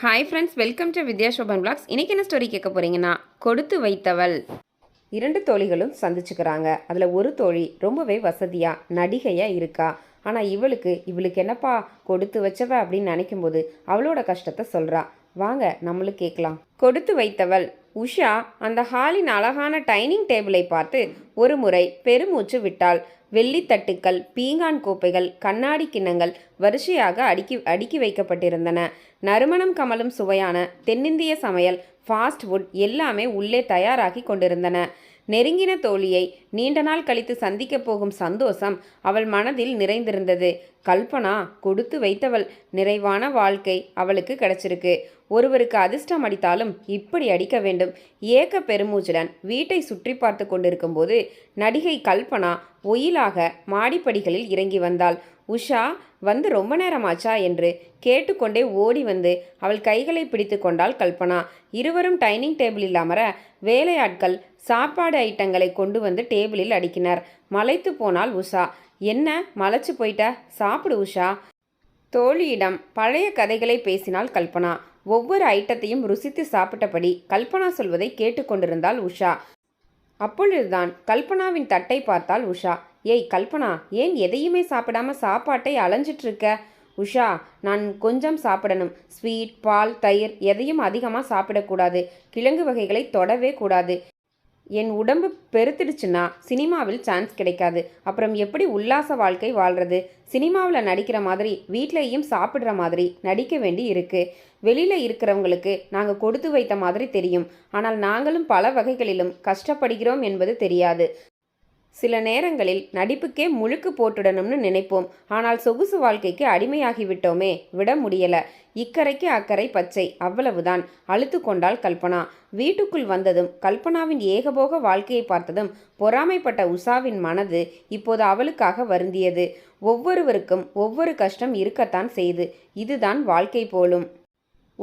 Hi friends welcome to Vidya Shoban blogs இன்றைக்கி என்ன story கேட்க போகிறீங்கன்னா கொடுத்து வைத்தவள். இரண்டு தோழிகளும் சந்திச்சுக்கிறாங்க. அதில் ஒரு தோழி ரொம்பவே வசதியாக நடிகையாக இருக்கா. ஆனால் இவளுக்கு இவளுக்கு என்னப்பா கொடுத்து வச்சவ அப்படின்னு நினைக்கும்போது அவளோட கஷ்டத்தை சொல்கிறா வாங்க நம்மளும் கேட்கலாம். கொடுத்து வைத்தவள். உஷா அந்த ஹாலின் அழகான டைனிங் டேபிளை பார்த்து ஒரு முறை பெருமூச்சு விட்டாள். வெள்ளித்தட்டுக்கள் பீங்கான் கோப்பைகள் கண்ணாடி கிண்ணங்கள் வரிசையாக அடுக்கி அடுக்கி வைக்கப்பட்டிருந்தன. நறுமணம் கமலும் சுவையான தென்னிந்திய சமையல் ஃபாஸ்ட் ஃபுட் எல்லாமே உள்ளே தயாராகி கொண்டிருந்தன. நெருங்கின தோழியை நீண்ட நாள் கழித்து சந்திக்கப் போகும் சந்தோஷம் அவள் மனதில் நிறைந்திருந்தது. கல்பனா கொடுத்து வைத்தவள் நிறைவான வாழ்க்கை அவளுக்கு கிடைச்சிருக்கு. ஒருவருக்கு அதிர்ஷ்டம் அடித்தாலும் இப்படி அடிக்க வேண்டும். ஏக்க பெருமூச்சுடன் வீட்டை சுற்றி பார்த்து கொண்டிருக்கும்போது நடிகை கல்பனா ஒயிலாக மாடிப்படிகளில் இறங்கி வந்தாள். உஷா வந்து ரொம்ப நேரமாச்சா? என்று கேட்டுக்கொண்டே ஓடி வந்து அவள் கைகளை பிடித்து கொண்டாள் கல்பனா. இருவரும் டைனிங் டேபிளில் அமர வேலையாட்கள் சாப்பாடு ஐட்டங்களை கொண்டு வந்து டேபிளில் அடுக்கினார். மலைத்து போனால் உஷா. என்ன? மலைச்சு போயிட்ட? சாப்பிடு உஷா தோழியிடம் பழைய கதைகளை பேசினாள் கல்பனா. ஒவ்வொரு ஐட்டத்தையும் ருசித்து சாப்பிட்டபடி கல்பனா சொல்வதை கேட்டுக்கொண்டிருந்தாள் உஷா. அப்பொழுதுதான் கல்பனாவின் தட்டை பார்த்தால் உஷா. ஏய் கல்பனா ஏன் எதையுமே சாப்பிடாம சாப்பாட்டை அலைஞ்சிட்ருக்க? உஷா நான் கொஞ்சம் சாப்பிடணும். ஸ்வீட் பால் தயிர் எதையும் அதிகமாக சாப்பிடக்கூடாது. கிழங்கு வகைகளை தொடவே கூடாது. என் உடம்பு பெருத்துடுச்சுன்னா சினிமாவில் சான்ஸ் கிடைக்காது. அப்புறம் எப்படி உல்லாச வாழ்க்கை வாழ்றது? சினிமாவில் நடிக்கிற மாதிரி வீட்லேயும் சாப்பிட்ற மாதிரி நடிக்க வேண்டி இருக்கு. வெளியில் இருக்கிறவங்களுக்கு நாங்கள் கொடுத்து வைத்த மாதிரி தெரியும். ஆனால் நாங்களும் பல வகைகளிலும் கஷ்டப்படுகிறோம் என்பது தெரியாது. சில நேரங்களில் நடிப்புக்கே முழுக்கு போட்டுடணும்னு நினைப்போம். ஆனால் சொகுசு வாழ்க்கைக்கு அடிமையாகிவிட்டோமே விட முடியல. இக்கரைக்கு அக்கறை பச்சை அவ்வளவுதான். அழுத்து கொண்டாள் கல்பனா. வீட்டுக்குள் வந்ததும் கல்பனாவின் ஏகபோக வாழ்க்கையை பார்த்ததும் பொறாமைப்பட்ட உஷாவின் மனது இப்போது அவளுக்காக வருந்தியது. ஒவ்வொருவருக்கும் ஒவ்வொரு கஷ்டம் இருக்கத்தான் செய்து இதுதான் வாழ்க்கை போலும்.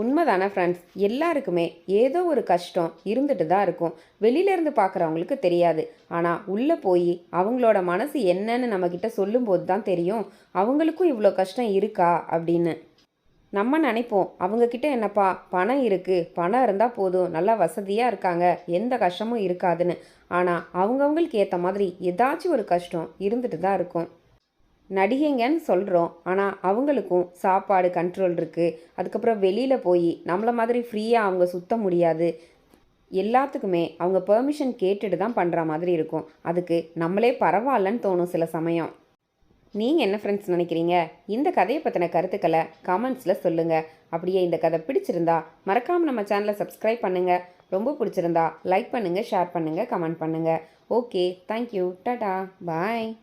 உண்மைதானே ஃப்ரெண்ட்ஸ் எல்லாருக்குமே ஏதோ ஒரு கஷ்டம் இருந்துட்டு தான் இருக்கும். வெளியிலேருந்து பார்க்குறவங்களுக்கு தெரியாது. ஆனால் உள்ளே போய் அவங்களோட மனசு என்னன்னு நம்மக்கிட்ட சொல்லும்போது தான் தெரியும். அவங்களுக்கும் இவ்வளோ கஷ்டம் இருக்கா அப்படின்னு. நம்ம நினைப்போம் அவங்கக்கிட்ட என்னப்பா பணம் இருக்குது பணம் இருந்தால் போதும். நல்லா வசதியாக இருக்காங்க. எந்த கஷ்டமும் இருக்காதுன்னு. ஆனால் அவங்கவுங்களுக்கு ஏற்ற மாதிரி ஏதாச்சும் ஒரு கஷ்டம் இருந்துட்டு தான் இருக்கும். நடிகைங்கன்னு சொல்கிறோம் ஆனால் அவங்களுக்கும் சாப்பாடு கண்ட்ரோல் இருக்குது அதுக்கப்புறம் வெளியில் போய் நம்மளை மாதிரி ஃப்ரீயாக அவங்க சுத்த முடியாது. எல்லாத்துக்குமே அவங்க பெர்மிஷன் கேட்டுட்டு தான் பண்ணுற மாதிரி இருக்கும். அதுக்கு நம்மளே பரவாயில்லன்னு தோணும் சில சமயம். நீங்கள் என்ன ஃப்ரெண்ட்ஸ் நினைக்கிறீங்க? இந்த கதையை பற்றின கருத்துக்களை கமெண்ட்ஸில் சொல்லுங்கள் அப்படியே இந்த கதை பிடிச்சிருந்தா மறக்காமல் நம்ம சேனலை சப்ஸ்கிரைப் பண்ணுங்கள் ரொம்ப பிடிச்சிருந்தா லைக் பண்ணுங்கள் ஷேர் பண்ணுங்கள் கமெண்ட் பண்ணுங்கள் ஓகே தேங்க்யூ டாடா பாய்